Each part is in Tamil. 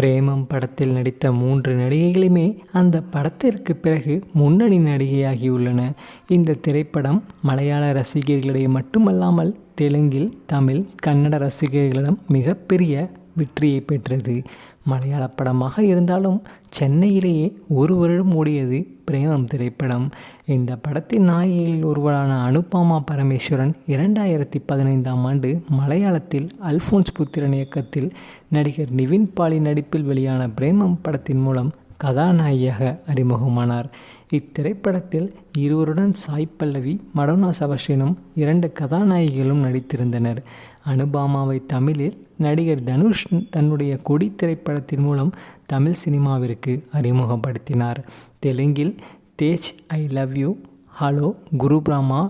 பிரேமம் படத்தில் நடித்த மூன்று நடிகைகளுமே அந்த படத்திற்கு பிறகு முன்னணி நடிகையாகியுள்ளன. இந்த திரைப்படம் மலையாள ரசிகர்களிடையே மட்டுமல்லாமல் தெலுங்கில் தமிழ் கன்னட ரசிகர்களிடம் மிகப்பெரிய வெற்றியை பெற்றது. மலையாள படமாக இருந்தாலும் சென்னையிலேயே ஒரு வருடம் ஓடியது பிரேமம் திரைப்படம். இந்த படத்தின் நாயகியில் ஒருவரான அனுபாமா பரமேஸ்வரன் இரண்டாயிரத்தி பதினைந்தாம் ஆண்டு மலையாளத்தில் அல்ஃபோன்ஸ் புத்திரன் இயக்கத்தில் நடிகர் நிவின் பாலி நடிப்பில் வெளியான பிரேமம் படத்தின் மூலம் கதாநாயகியாக அறிமுகமானார். இத்திரைப்படத்தில் இருவருடன் சாய் பல்லவி மடோனா சபஷினும் இரண்டு கதாநாயகிகளும் நடித்திருந்தனர். அனுபாமாவை தமிழில் நடிகர் தனுஷ் தன்னுடைய கொடி திரைப்படத்தின் மூலம் தமிழ் சினிமாவிற்கு அறிமுகப்படுத்தினார். தெலுங்கில் Tej I love you hello Guru Prema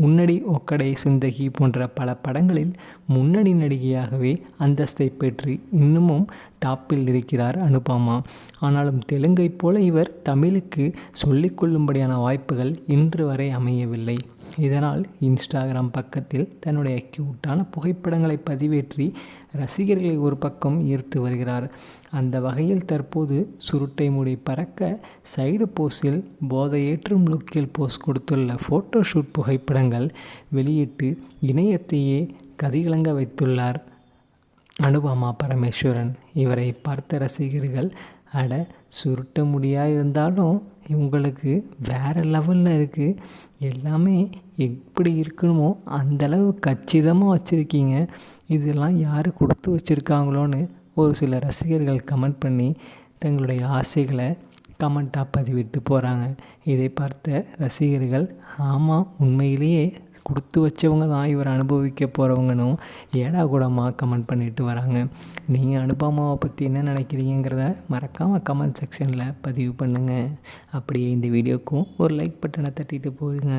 முன்னடி ஒக்கடை சுந்தகி போன்ற பல படங்களில் முன்னணி நடிகையாகவே அந்தஸ்தை பெற்று இன்னமும் டாப்பில் இருக்கிறார் அனுபமா. ஆனாலும் தெலுங்கைப் போல இவர் தமிழுக்கு சொல்லிக்கொள்ளும்படியான வாய்ப்புகள் இன்று வரை அமையவில்லை. இதனால் இன்ஸ்டாகிராம் பக்கத்தில் தன்னுடைய க்யூட்டான புகைப்படங்களை பதிவேற்றி ரசிகர்களை ஒரு பக்கம் ஈர்த்து வருகிறார். அந்த வகையில் தற்போது சுருட்டை முடி பறக்க சைடு போஸில் போதையேற்றும் லுக்கில் போஸ் கொடுத்துள்ள ஃபோட்டோ ஷூட் புகைப்படங்கள் வெளியிட்டு இணையத்தையே கதிகலங்க வைத்துள்ளார். அனுபமா பரமேஸ்வரன். இவரை பார்த்த ரசிகர்கள் அட சுருட்ட முடியாக இருந்தாலும் இவங்களுக்கு வேறு லெவலில் இருக்குது எல்லாமே எப்படி இருக்கணுமோ அந்தளவு கச்சிதமாக வச்சுருக்கீங்க. இதெல்லாம் யார் கொடுத்து வச்சுருக்காங்களோன்னு ஒரு சில ரசிகர்கள் கமெண்ட் பண்ணி தங்களுடைய ஆசைகளை கமெண்ட்டாக பதிவிட்டு போகிறாங்க இதை பார்த்த ரசிகர்கள் ஆமாம் உண்மையிலேயே கொடுத்து வச்சவங்க தான் இவர் அனுபவிக்க போகிறவங்கனும் ஏடா கூடமாக கமெண்ட் பண்ணிட்டு வராங்க. நீங்கள் அனுபமாவை பற்றி என்ன நினைக்கிறீங்கிறத மறக்காமல் கமெண்ட் செக்ஷனில் பதிவு பண்ணுங்கள் அப்படியே இந்த வீடியோக்கும் ஒரு லைக் பட்டனை தட்டிட்டு போயிடுங்க